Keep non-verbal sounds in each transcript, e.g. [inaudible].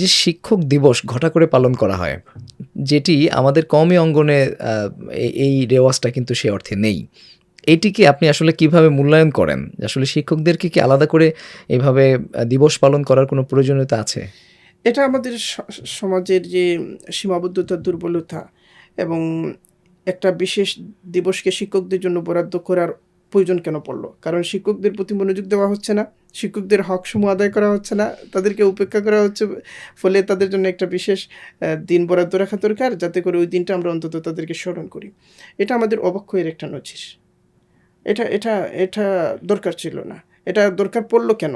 যে শিক্ষক দিবস ঘটা করে পালন করা হয়, যেটি আমাদের কমই অঙ্গনে এই রেওয়াজটা কিন্তু সে অর্থে নেই। এটিকে আপনি আসলে কীভাবে মূল্যায়ন করেন? আসলে শিক্ষকদেরকে কি আলাদা করে এভাবে দিবস পালন করার কোনো প্রয়োজনীয়তা আছে? এটা আমাদের সমাজের যে সীমাবদ্ধতা, দুর্বলতা এবং একটা বিশেষ দিবসকে শিক্ষকদের জন্য বরাদ্দ করার প্রয়োজন কেন পড়ল? কারণ শিক্ষকদের প্রতি মনোযোগ দেওয়া হচ্ছে না। শিক্ষকদের হক সমূহ আদায় করা হচ্ছে না তাদেরকে উপেক্ষা করা হচ্ছে ফলে তাদের জন্য একটা বিশেষ দিন বরাদ্দ রাখা দরকার যাতে করে ওই দিনটা আমরা অন্তত তাদেরকে স্মরণ করি। এটা আমাদের অবক্ষয়ের একটা নজির এটা এটা এটা দরকার ছিল না। এটা দরকার পড়ল কেন?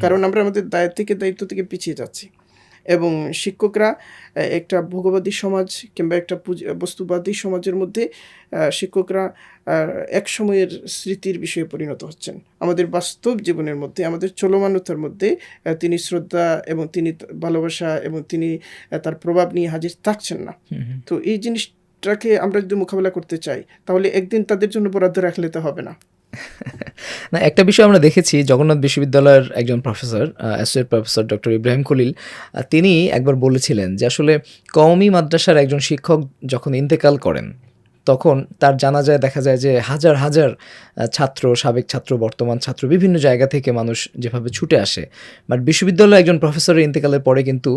কারণ আমরা আমাদের দায় থেকে দায়িত্ব থেকে পিছিয়ে যাচ্ছি। এবং শিক্ষকরা একটা ভোগবাদী সমাজ কিংবা একটা পুঁজি- বস্তুবাদী সমাজের মধ্যে শিক্ষকরা এক সময়ের স্মৃতির বিষয়ে পরিণত হচ্ছেন। আমাদের বাস্তব জীবনের মধ্যে আমাদের চলমানতার মধ্যে তিনি শ্রদ্ধা এবং তিনি ভালোবাসা এবং তিনি তার প্রভাব নিয়ে হাজির থাকছেন না। তো এই জিনিসটাকে আমরা যদি মোকাবেলা করতে চাই তাহলে একদিন তাদের জন্য বরাদ্দ রাখলে তো হবে না। [laughs] না, একটা বিষয় আমরা দেখেছি, জগন্নাথ বিশ্ববিদ্যালয়ের একজন professor associate professor doctor Ibrahim Khalil তিনি একবার বলেছিলেন যে আসলে কওমি মাদ্রাসার একজন শিক্ষক যখন ইন্তেকাল করেন তখন তার জানা যায় দেখা যায় যে হাজার হাজার ছাত্র, সাবেক ছাত্র, বর্তমান ছাত্র বিভিন্ন জায়গা থেকে মানুষ যেভাবে ছুটে আসে। বাট বিশ্ববিদ্যালয়ে একজন প্রফেসরের ইন্তেকালের পরে কিন্তু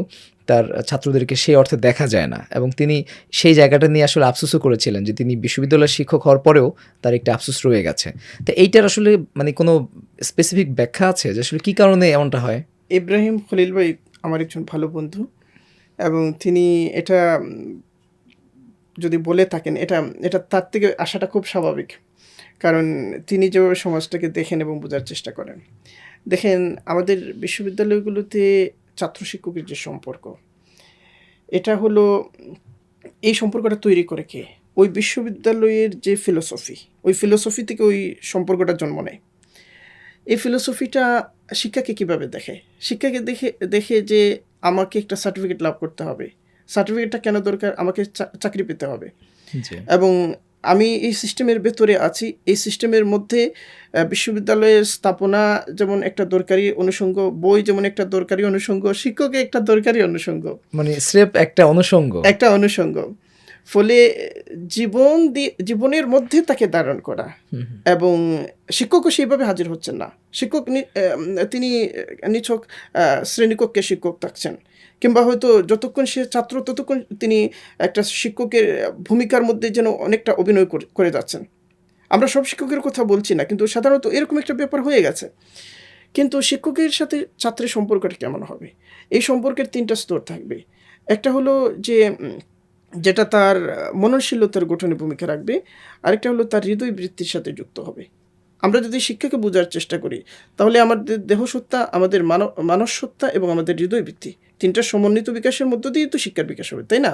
তার ছাত্রদেরকে সেই অর্থে দেখা যায় না এবং তিনি সেই জায়গাটা নিয়ে আসলে আফসোসও করেছিলেন যে তিনি বিশ্ববিদ্যালয়ের শিক্ষক হওয়ার পরেও তার একটা আফসোস রয়ে গেছে। তো এইটার আসলে মানে কোনো স্পেসিফিক ব্যাখ্যা আছে যে আসলে কী কারণে এমনটা হয়? ইব্রাহিম খলিল ভাই আমার একজন ভালো বন্ধু এবং তিনি এটা যদি বলে থাকেন, এটা এটা তার থেকে আসাটা খুব স্বাভাবিক। কারণ তিনি যেভাবে সমাজটাকে দেখেন এবং বোঝার চেষ্টা করেন। দেখেন, আমাদের বিশ্ববিদ্যালয়গুলোতে ছাত্র শিক্ষকের যে সম্পর্ক, এটা হলো, এই সম্পর্কটা তৈরি করে কে? ওই বিশ্ববিদ্যালয়ের যে ফিলোসফি ওই ফিলোসফি থেকে ওই সম্পর্কটা জন্ম নেয়। এই ফিলোসফিটা শিক্ষাকে কীভাবে দেখে? শিক্ষাকে দেখে দেখে যে আমাকে একটা সার্টিফিকেট লাভ করতে হবে। সার্টিফিকেটটা কেন দরকার? আমাকে চাকরি পেতে হবে। এবং আমি এই সিস্টেমের ভেতরে আছি। এই সিস্টেমের মধ্যে বিশ্ববিদ্যালয়ের স্থাপনা যেমন একটা দরকারি অনুষঙ্গ বই যেমন একটা দরকারি অনুষঙ্গ শিক্ষক একটা দরকারি অনুষঙ্গ। মানে স্রেফ একটা অনুষঙ্গ। একটা অনুষঙ্গ। ফলে জীবন দিয়ে জীবনের মধ্যে তাকে ধারণ করা। এবং শিক্ষকও সেইভাবে হাজির হচ্ছেন না। শিক্ষক তিনি নিছক শ্রেণীকক্ষে শিক্ষক থাকছেন। কিংবা হয়তো যতক্ষণ সে ছাত্র ততক্ষণ তিনি একটা শিক্ষকের ভূমিকার মধ্যে যেন অনেকটা অভিনয় করে- যাচ্ছেন। আমরা সব শিক্ষকের কথা বলছি না কিন্তু সাধারণত এরকম একটা ব্যাপার হয়ে গেছে। কিন্তু শিক্ষকের সাথে ছাত্রের সম্পর্কটা কেমন হবে? এই সম্পর্কের তিনটা স্তর থাকবে। একটা হলো যে যেটা তার মননশীলতার গঠনে ভূমিকা রাখবে আরেকটা হলো তার হৃদয় বৃত্তির সাথে যুক্ত হবে। আমরা যদি শিক্ষাকে বোঝার চেষ্টা করি তাহলে আমাদের দেহসত্তা আমাদের মানব মানসত্তা এবং আমাদের হৃদয় বৃত্তি তিনটা সমন্বিত বিকাশের মধ্য দিয়ে তো শিক্ষার বিকাশ হবে তাই না?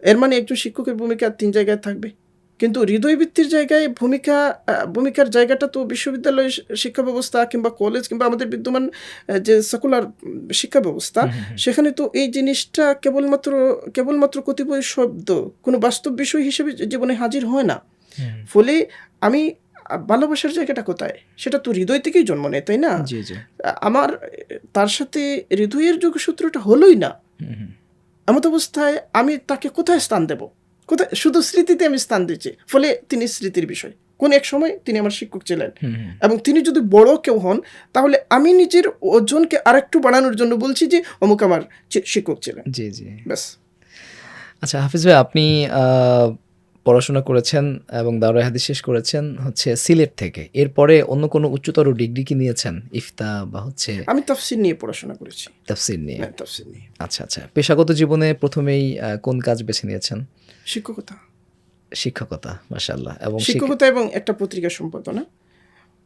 এর মানে একজন শিক্ষকের ভূমিকা তিন জায়গায় থাকবে। কিন্তু হৃদয় বৃত্তির জায়গায় ভূমিকা ভূমিকার জায়গাটা তো বিশ্ববিদ্যালয় শিক্ষা ব্যবস্থা কিংবা কলেজ কিংবা আমাদের বিদ্যমান যে সেকুলার শিক্ষা ব্যবস্থা সেখানে তো এই জিনিসটা কেবলমাত্র কেবলমাত্র কতিপয় শব্দ কোনো বাস্তব বিষয় হিসেবে জীবনে হাজির হয় না। ফলে আমি ভালোবাসার জায়গাটা কোথায়? সেটা তো হৃদয় থেকেই জন্ম নেয় তাই না? আমার তার সাথে হৃদয়ের যোগসূত্রটা হলোই না। এমত অবস্থায় আমি তাকে কোথায় স্থান দেব? কোথায়? শুধু স্মৃতিতে আমি স্থান দিচ্ছি ফলে তিনি স্মৃতির বিষয়। কোন এক সময় তিনি আমার শিক্ষক ছিলেন। এবং তিনি যদি বড় কেউ হন তাহলে আমি নিজের ওজনকে আরেকটু বাড়ানোর জন্য বলছি যে অমুক আমার শিক্ষক ছিলেন। জি জি। ব্যাস। আচ্ছা হাফিজ ভাই আপনি পড়াশোনা করেছেন এবং দাওরা হাদিস শেষ করেছেন হচ্ছে সিলেট থেকে। এরপরে অন্য কোনো উচ্চতর ডিগ্রি কি নিয়েছেন? ইফতা বা হচ্ছে আমি তাফসির নিয়ে পড়াশোনা করেছি। তাফসির নিয়ে? হ্যাঁ তাফসির নিয়ে। আচ্ছা আচ্ছা। পেশাগত জীবনে প্রথমেই কোন কাজ বেছে নিয়েছেন? শিক্ষকতা। শিক্ষকতা মাশাল্লাহ এবং শিক্ষকতা এবং একটা পত্রিকা সম্পাদনা।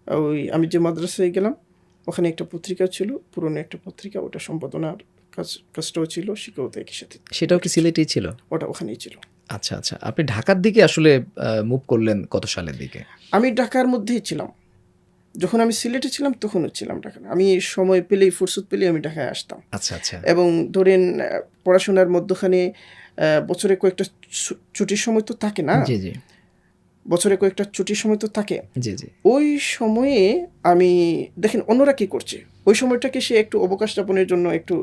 ওই আমি যে মাদ্রাসায় গেলাম ওখানে একটা পত্রিকা ছিল পুরনো একটা পত্রিকা ওটা সম্পাদনার কাজটাও ছিল শিক্ষকতা একই সাথে। সেটাও কি সিলেটেই ছিল? ওটা ওখানেই ছিল। আচ্ছা আচ্ছা। আপনি ঢাকার দিকে আসলে মুভ করলেন কত সালের দিকে? আমি ঢাকার মধ্যেই ছিলাম। যখন আমি সিলেটে ছিলাম তখনও ছিলাম ঢাকা আমি সময় পেলেই ফুরসত পেলেই আমি ঢাকায় আসতাম। আচ্ছা আচ্ছা। এবং ধরেন পড়াশোনার মধ্যখানে বছরে কয়েকটা ছুটির সময় তো থাকে না? জি জি। বছরে কয়েকটা ছুটির সময় তো থাকে। জি জি। ওই সময়ে আমি দেখেন অন্যরা কি করছে? ওই সময়টাকে সে একটু অবকাশ যাপনের জন্য একটু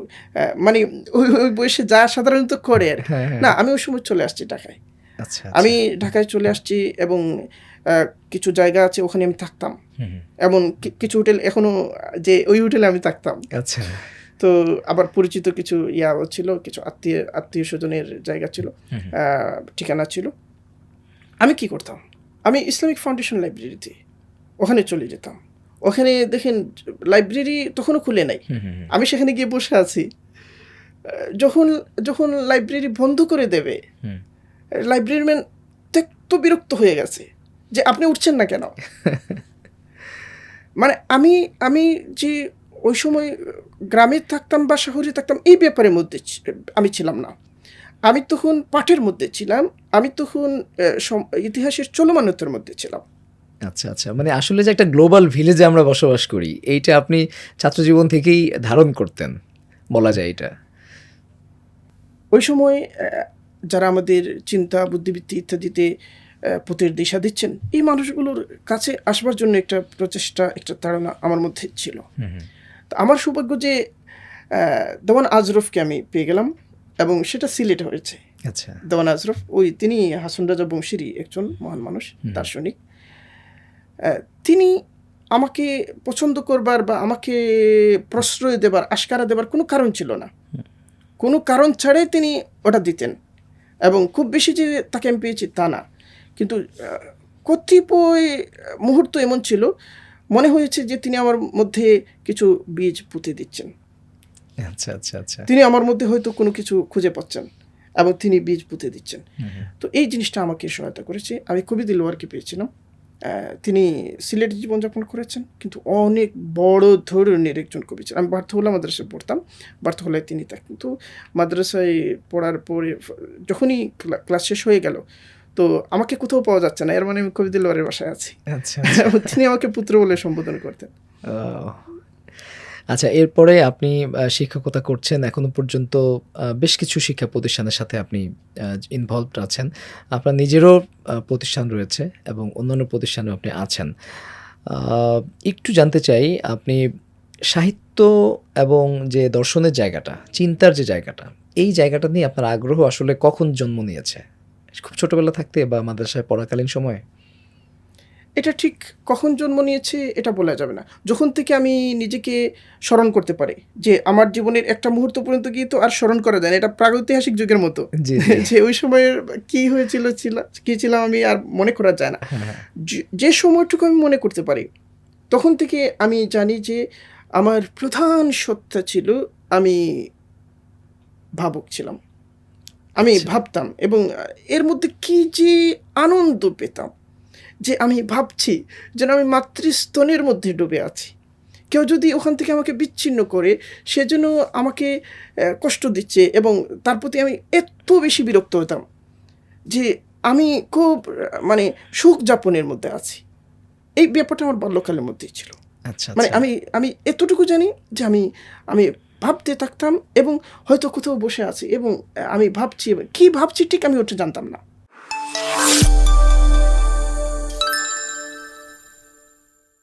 মানে ওই ওই বয়সে যা সাধারণত করে আর হ্যাঁ হ্যাঁ। না আমি ওই সময় চলে আসছি ঢাকায়। আচ্ছা আমি ঢাকায় চলে আসছি এবং কিছু জায়গা আছে ওখানে আমি থাকতাম। এমন কিছু হোটেল এখনও যে ওই হোটেলে আমি থাকতাম। আচ্ছা। তো আবার পরিচিত কিছু ইয়া ছিল কিছু আত্মীয় আত্মীয় স্বজনের জায়গা ছিল ঠিকানা ছিল। আমি কি করতাম? আমি ইসলামিক ফাউন্ডেশন লাইব্রেরিতে ওখানে চলে যেতাম। ওখানে দেখেন লাইব্রেরি তখনও খুলে নাই। আমি সেখানে গিয়ে বসে আছি। যখন যখন লাইব্রেরি বন্ধ করে দেবে। লাইব্রেরিম্যান তো বিরক্ত হয়ে গেছে যে আপনি উঠছেন না কেন? [laughs] মানে আমি আমি যে ওই সময় গ্রামে থাকতাম বা শহরে থাকতাম এই ব্যাপারের মধ্যে আমি ছিলাম না। আমি তখন পাঠের মধ্যে ছিলাম আমি তখন ইতিহাসের চলমানতার মধ্যে ছিলাম। আচ্ছা আচ্ছা। মানে আসলে যে একটা গ্লোবাল ভিলেজে আমরা বসবাস করি এইটা আপনি ছাত্রজীবন থেকেই ধারণ করতেন বলা যায় এটা? ওই সময় যারা আমাদের চিন্তা বুদ্ধিবৃত্তি ইত্যাদিতে পথের দিশা দিচ্ছেন এই মানুষগুলোর কাছে আসবার জন্য একটা প্রচেষ্টা একটা তাড়না আমার মধ্যে ছিল। আমার সৌভাগ্য যে দেওয়ান আজরফকে আমি পেয়ে গেলাম। এবং সেটা সিলেট হয়েছে। আচ্ছা। দেওয়ান আজরফ ওই তিনি হাসন রাজা বংশীরই একজন মহান মানুষ দার্শনিক। তিনি আমাকে পছন্দ করবার বা আমাকে প্রশ্রয় দেবার আশকারা দেবার কোনো কারণ ছিল না। কোনো কারণ ছাড়াই তিনি ওটা দিতেন। এবং খুব বেশি যে তাকে আমি পেয়েছি তা না। কিন্তু কতিপয় মুহূর্ত এমন ছিল মনে হয়েছে যে তিনি আমার মধ্যে কিছু বীজ পুঁতে দিচ্ছেন। আচ্ছা আচ্ছা আচ্ছা। তিনি আমার মধ্যে হয়তো কোনো কিছু খুঁজে পাচ্ছেন এবং তিনি বীজ পুঁতে দিচ্ছেন। তো এই জিনিসটা আমাকে সহায়তা করেছে। আমি কবি দিলোয়ারকে পেয়েছিলাম। তিনি সিলেট জীবনযাপন করেছেন কিন্তু অনেক বড় ধরনের একজন কবি ছিলেন। আমি বার্থহোলা মাদ্রাসায় পড়তাম। বার্থহোলায় তিনি থাকেন কিন্তু মাদ্রাসায় পড়ার পরে যখনই ক্লাস শেষ হয়ে গেল তো আমাকে কোথাও পাওয়া যাচ্ছে না। এর মানে আমি কবি দিলোয়ারের বাসায় আছি। আচ্ছা তিনি আমাকে পুত্র বলে সম্বোধন করতেন। আচ্ছা এরপরে আপনি শিক্ষকতা করছেন, এখনও পর্যন্ত বেশ কিছু শিক্ষা প্রতিষ্ঠানের সাথে আপনি ইনভলভড আছেন। আপনার নিজেরও প্রতিষ্ঠান রয়েছে এবং অন্যান্য প্রতিষ্ঠানেও আপনি আছেন। একটু জানতে চাই, আপনি সাহিত্য এবং যে দর্শনের জায়গাটা, চিন্তার যে জায়গাটা, এই জায়গাটা নিয়ে আপনার আগ্রহ আসলে কখন জন্ম নিয়েছে? খুব ছোটবেলা থাকতে বা মাদ্রাসায় পড়াকালীন সময়ে? এটা ঠিক কখন জন্ম নিয়েছে এটা বলা যাবে না। যখন থেকে আমি নিজেকে স্মরণ করতে পারি যে আমার জীবনের একটা মুহূর্ত পর্যন্ত গিয়ে তো আর স্মরণ করা যায় না এটা প্রাগৈতিহাসিক যুগের মতো। [laughs] যে ওই সময়ের কি হয়েছিল ছিল কি ছিলাম আমি আর মনে করা যায় না। হ্যাঁ। যে- যে সময়টুকু আমি মনে করতে পারি তখন থেকে আমি জানি যে আমার প্রধান সত্তা ছিল আমি ভাবুক ছিলাম। আমি আচ্ছা। ভাবতাম এবং এর মধ্যে কি যে আনন্দ পেতাম। যে আমি ভাবছি যেন আমি মাতৃস্তনের মধ্যে ডুবে আছি। কেউ যদি ওখান থেকে আমাকে বিচ্ছিন্ন করে সেজন্য আমাকে কষ্ট দিচ্ছে এবং তার প্রতি আমি এত বেশি বিরক্ত হতাম যে আমি খুব মানে সুখ যাপনের মধ্যে আছি। এই ব্যাপারটা আমার বাল্যকালের মধ্যেই ছিল। আচ্ছা মানে আচ্ছা। আমি আমি এতটুকু জানি যে আমি আমি ভাবতে থাকতাম এবং হয়তো কোথাও বসে আছি এবং আমি ভাবছি কি ভাবছি ঠিক আমি ওটা জানতাম না।